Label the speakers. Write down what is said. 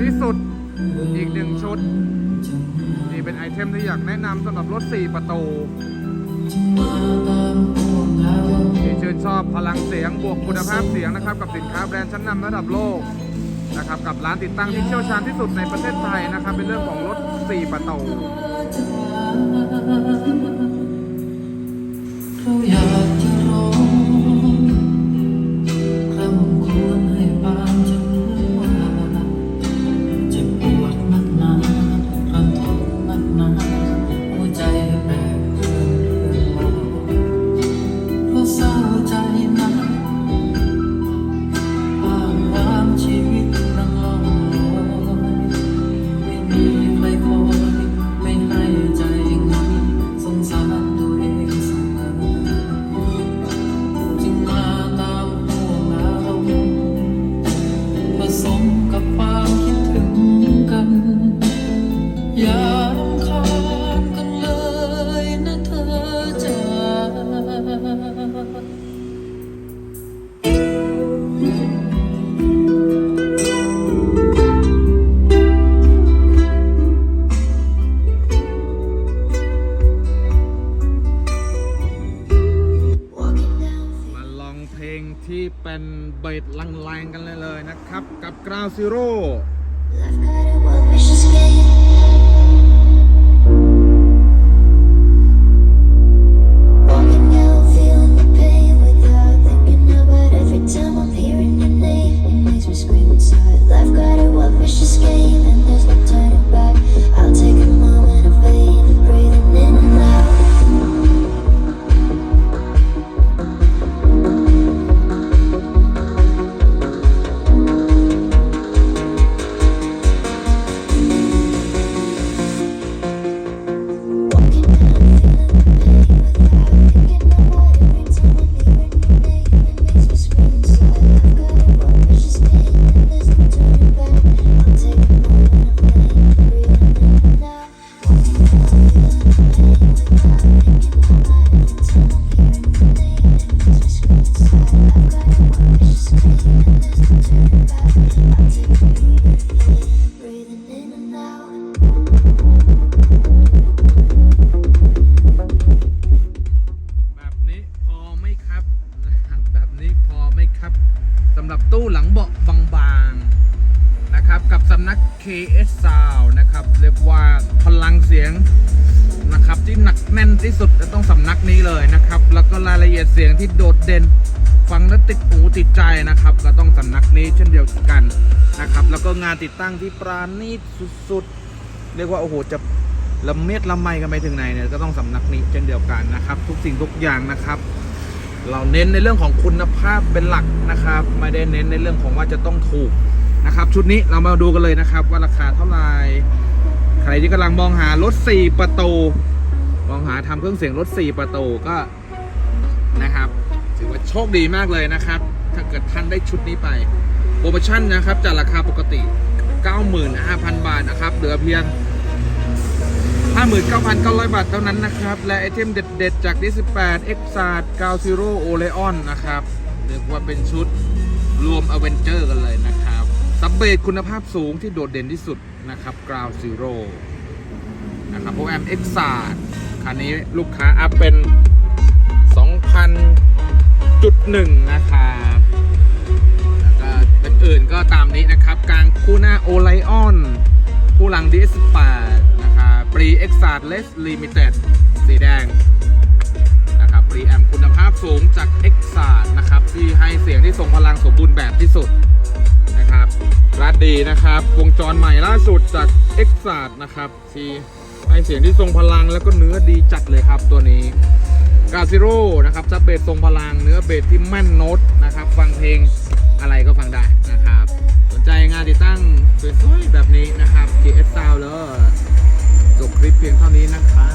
Speaker 1: ที่
Speaker 2: สุด
Speaker 1: อีกหนึ่งชุด นี่เป
Speaker 2: ็นไอเทมที่อยากแนะนำสำหรับรถ 4 ประตูที่ชื่นชอบพลังเสียงบวกคุณภาพเสียงนะครับ กับสินค้าแบรนด์ชั้นนำระดับโลกนะครับกับร้านติดตั้งที่เชี่ยวชาญที่สุดในประเทศไทยนะครับเป็นเรื่องของรถ 4 ประตู
Speaker 3: มาลองเพ
Speaker 2: ลงที่เป็นเบสแรงๆกันเลยเลยนะครับ กับ Ground Zero
Speaker 4: I've got a one vicious
Speaker 2: แบบนี้พอไหมครับนะครับ แบบนี้พอไหมครับสำหรับตู้หลังเบาะบางๆนะครับ กับสำนัก KS Sound นะครับ เรียกว่าพลังเสียงนะครับที่หนักแน่นที่สุดจะต้องสำนักนี้เลยนะครับ แล้วก็รายละเอียดเสียงที่โดดเด่นฟังแล้วติดหูติดใจนะครับ ก็ต้องสำนักนี้เช่นเดียวกันนะครับ แล้วก็งานติดตั้งที่ปราณีตสุดๆ เรียกว่าโอ้โหจะละเมียดละไมกันไปถึงไหนเนี่ยก็ต้องสำนักนี้เช่นเดียวกันนะครับ ทุกสิ่งทุกอย่างนะครับ เราเน้นในเรื่องของคุณภาพเป็นหลักนะครับ ไม่ได้เน้นในเรื่องของว่าจะต้องถูกนะครับ ชุดนี้เรามาดูกันเลยนะครับว่าราคาเท่าไหร่ ใครที่กำลังมองหารถ 4 ประตู มองหาทำเครื่องเสียงรถ 4 ประตูก็นะครับ ถือว่าโชคดีมากเลยนะครับ ถ้าเกิดท่านได้ชุดนี้ไป โปรโมชั่นนะครับจากราคาปกติ 95,000 บาทนะครับ เหลือเพียง 59,900 บาทเท่านั้นนะครับ และไอเทมเด็ด ๆ จาก D18 e x a r 90 Oleon นะครับเรียกว่าเป็นชุดรวมอเวนเจอร์กันเลยนะครับซับเบสคุณภาพสูงที่โดดเด่นที่สุด นะครับ Ground Zero นะครับโปรแอม e x a r คันนี้ลูกค้าอัพเป็น2,000.1นะครับแล้วก็เป็นอื่นก็ตามนี้นะครับ กลางคู่หน้าโอไลออนคู่หลัง DS8 นะครับปรี e x a r Less Limited สีแดง ดีนะครับ วงจรใหม่ล่าสุดจาก e x a r นะครับที่ให้เสียงที่ทรงพลังแล้วก็เนื้อดีจัดเลยครับตัวนี้กาซิโร่นะครับซับเบสทรงพลังเนื้อเบสที่แม่นโน้ตนะครับ ฟังเพลงอะไรก็ฟังได้นะครับ สนใจงานติดตั้งสวยๆแบบนี้นะครับ GS Sound เลยจบคลิปเพียงเท่านี้นะครับ